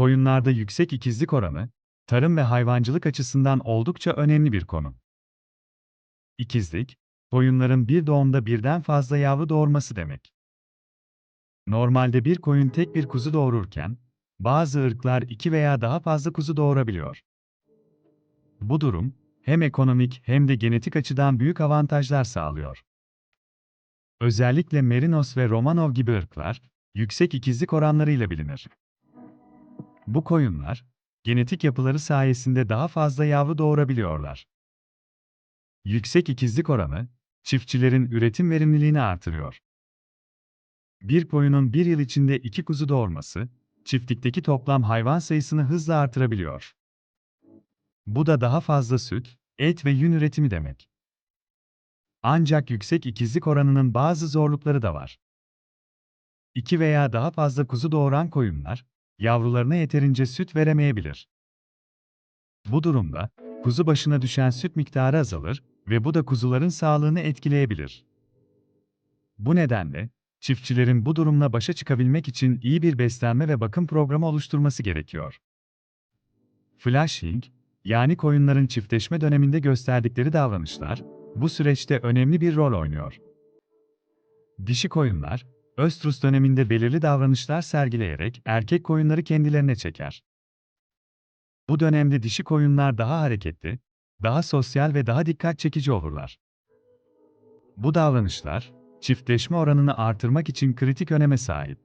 Koyunlarda yüksek ikizlik oranı, tarım ve hayvancılık açısından oldukça önemli bir konu. İkizlik, koyunların bir doğumda birden fazla yavru doğurması demek. Normalde bir koyun tek bir kuzu doğururken, bazı ırklar iki veya daha fazla kuzu doğurabiliyor. Bu durum, hem ekonomik hem de genetik açıdan büyük avantajlar sağlıyor. Özellikle Merinos ve Romanov gibi ırklar, yüksek ikizlik oranlarıyla bilinir. Bu koyunlar, genetik yapıları sayesinde daha fazla yavru doğurabiliyorlar. Yüksek ikizlik oranı, çiftçilerin üretim verimliliğini artırıyor. Bir koyunun bir yıl içinde iki kuzu doğurması, çiftlikteki toplam hayvan sayısını hızla artırabiliyor. Bu da daha fazla süt, et ve yün üretimi demek. Ancak yüksek ikizlik oranının bazı zorlukları da var. İki veya daha fazla kuzu doğuran koyunlar, yavrularına yeterince süt veremeyebilir. Bu durumda, kuzu başına düşen süt miktarı azalır ve bu da kuzuların sağlığını etkileyebilir. Bu nedenle, çiftçilerin bu durumla başa çıkabilmek için iyi bir beslenme ve bakım programı oluşturması gerekiyor. Flashing, yani koyunların çiftleşme döneminde gösterdikleri davranışlar, bu süreçte önemli bir rol oynuyor. Dişi koyunlar, östrus döneminde belirli davranışlar sergileyerek erkek koyunları kendilerine çeker. Bu dönemde dişi koyunlar daha hareketli, daha sosyal ve daha dikkat çekici olurlar. Bu davranışlar, çiftleşme oranını artırmak için kritik öneme sahip.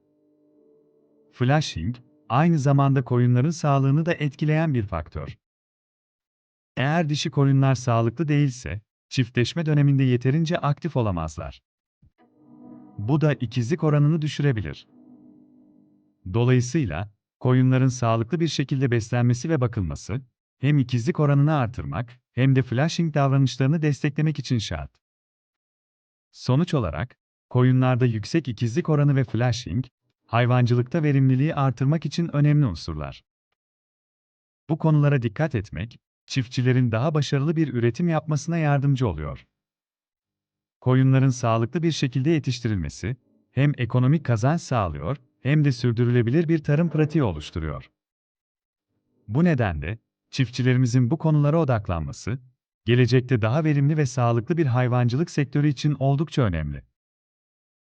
Flashing, aynı zamanda koyunların sağlığını da etkileyen bir faktör. Eğer dişi koyunlar sağlıklı değilse, çiftleşme döneminde yeterince aktif olamazlar. Bu da ikizlik oranını düşürebilir. Dolayısıyla, koyunların sağlıklı bir şekilde beslenmesi ve bakılması, hem ikizlik oranını artırmak, hem de flashing davranışlarını desteklemek için şart. Sonuç olarak, koyunlarda yüksek ikizlik oranı ve flashing, hayvancılıkta verimliliği artırmak için önemli unsurlar. Bu konulara dikkat etmek, çiftçilerin daha başarılı bir üretim yapmasına yardımcı oluyor. Koyunların sağlıklı bir şekilde yetiştirilmesi, hem ekonomik kazanç sağlıyor, hem de sürdürülebilir bir tarım pratiği oluşturuyor. Bu nedenle, çiftçilerimizin bu konulara odaklanması, gelecekte daha verimli ve sağlıklı bir hayvancılık sektörü için oldukça önemli.